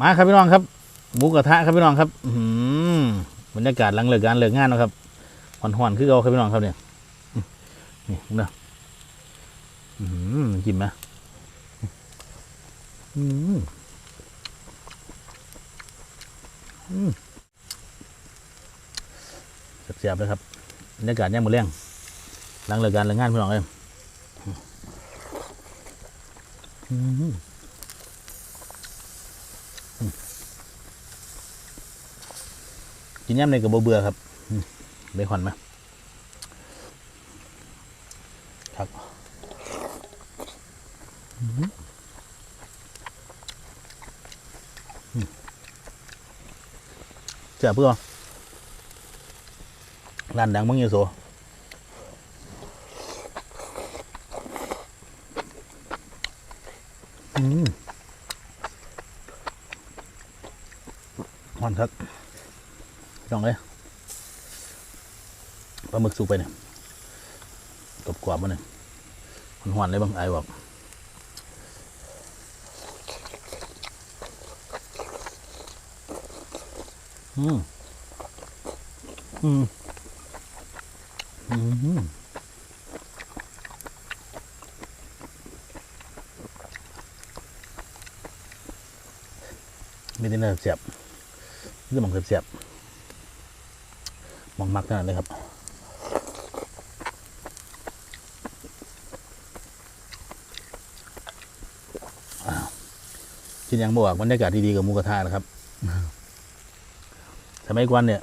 มาครับพี่น้องครับหมูกระทะครับพี่น้องครับอืบรรยากาศหลังเลิกงานเลิกงานนะครับหอนๆคือเอาครับพี่น้องครับเนี่ยนี่เนาะอื้อหือกินไหมอืมอืมเสียบๆเลยครับบรรยากาศย่างมือเลี้ยงหลังเลิกงานเลิกงานพี่น้องเลยอืม กินย่ำในกับเบื่อครับเบคอนไหมครับเจ้าเพื่อร้านดังมึงอยู่โซอืมหอนครับ ลองเลยปลาหมึกสุกไปเนี่ยกรอบกรอบๆมันเนี่ยหวานๆเลยบางไอ้บอกอืมอืมอืมมีแต่เนื้อเสียบนี่มันเสียบ มองมักขนาดเลยครับกินยังบอกบรรยากาศดีๆกับมูกระทะนะครับสมัยก่อนเนี่ย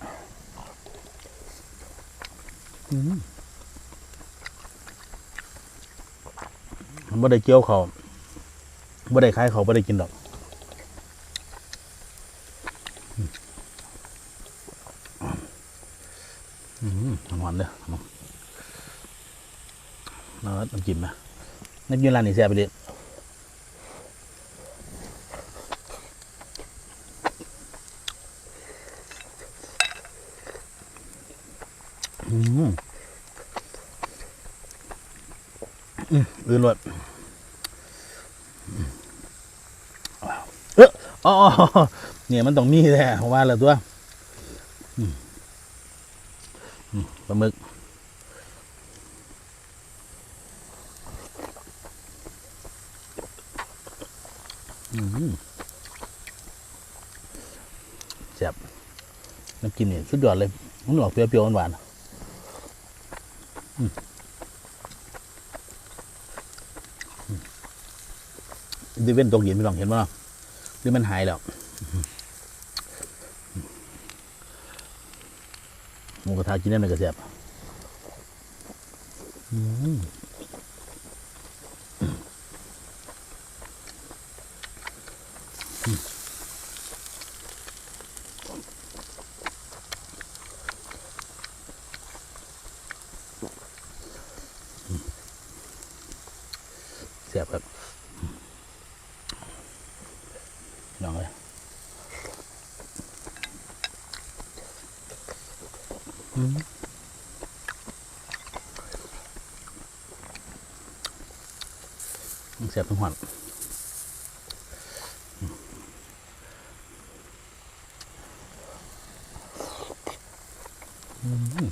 อืมมันบ่ได้เกี่ยวเขาวบ่ได้ขายเขาวบ่ได้กินดอกอืมหวานเลยน้อง น้ำจิ้มนะน้ำจิ้มร้านนี้แซ่บไปเลยอืมอืมอื่นรดเอออ๋อเนี่ยมันต้องมีแท้เพราะว่าอะตัวอืมปลาหมึก แซ่บน้ำจิ้มเนี่ยสุดยอดเลย มันออกเปรี้ยวๆหวานๆดิเว้นตกเย็นพี่น้องเห็นป่ะหรือมันหายแล้วหมูกระทะกินได้ไหมกระเสียบอืม เสียบครับพี่น้องเลยอืมเสียบทั้งหอนอืม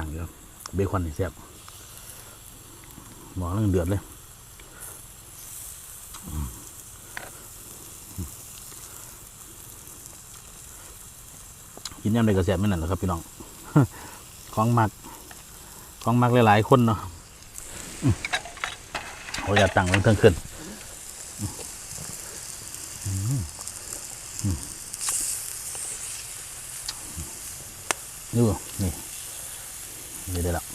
อย่างเดียวเบคอนนี่แซ่บหมอเรื่องเดือดเลยกินยำในกระแสบไม่นั่นหละครับพี่น้องของมักของมักหลายๆคนเนาะอืมโอ้ยอย่าตั้งลงเทิงขึ้นอืม อยู่ได้แล้ว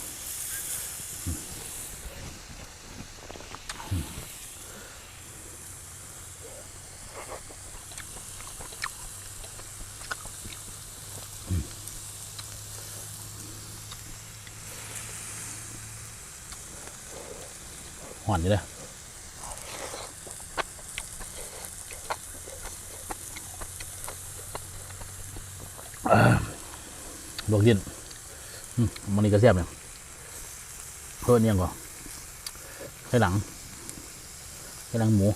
หวานอยู่เลยอ่าลวกเย็น มันนี่ก็แซ่บเนี่ยตัวนี้ก่อนให้หลังให้หลังหมู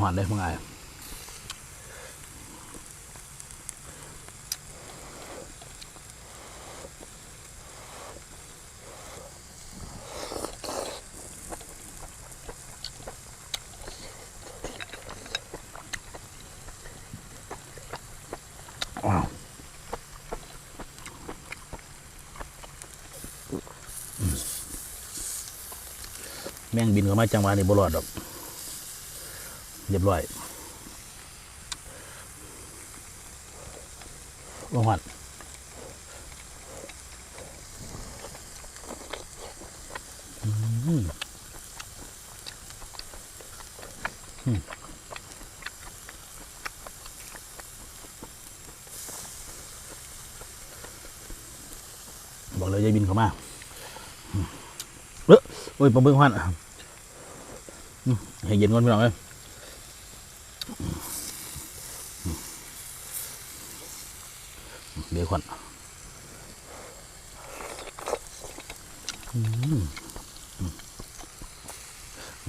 หอนๆเลยมึงไงว้าวอืมแม่งบินเข้ามาจังหวะนี้บรอดดอก เรียบร้อยลงหัดบอกเลยยายบินเข้ามาเออโอ้ยปลาบึ้งหันอืมให้เย็นก่อนพี่น้องเอ้ย บคอนอืม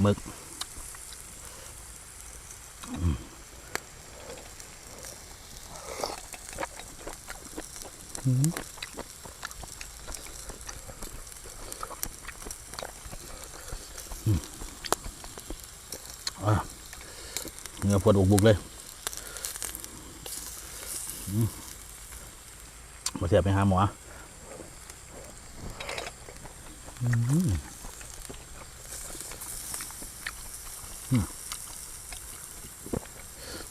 หมึกอืมอืมอืมอะเนื้อปวดอกบุกเลย มาเสียบไปหาหมออืมม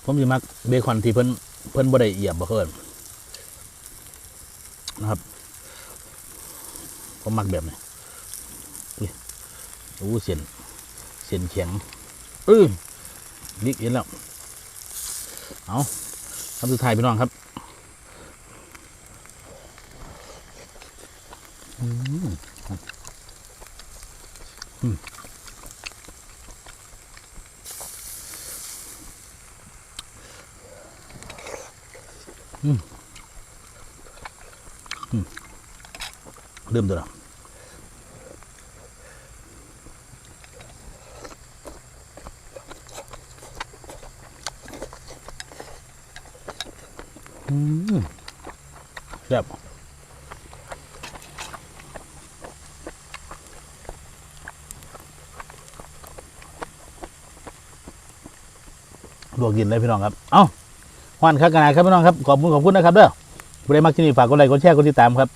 ผมสิมักเบคอนที่เพิ่นเพิ่นบ่ได้เอียบบ่เคินนะครับผมมักแบบนี้อุ้ยโอ้เสียนเสียนแข็งเออนิกเห็นแล้ว เอาคำสุดท้ายพี่น้องครับ เริ่มตัวแล้วอืมแซ่บ ลวกกินเลยพี่น้องครับ เอ้าหวานครับกันนะครับพี่น้องครับ ขอบคุณขอบคุณนะครับเด้อผู้ใดมักที่นี่ฝากกดไลค์กดแชร์กดติดตามครับ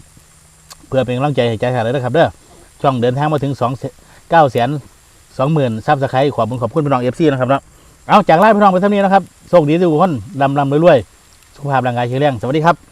เพื่อเป็นกำลังใจให้ใจหายเลยนะครับเด้อ ช่องเดินทางมาถึงสองเก้าแสนสองหมื่นซับสไครต์ขอบคุณขอบคุณพี่น้องเอฟซีนะครับเนาะ เอาจากไล่พี่น้องไปเท่านี้นะครับ โชคดีทุกคนลำลำรวยๆสุขภาพร่างกายแข็งแรง สวัสดีครับ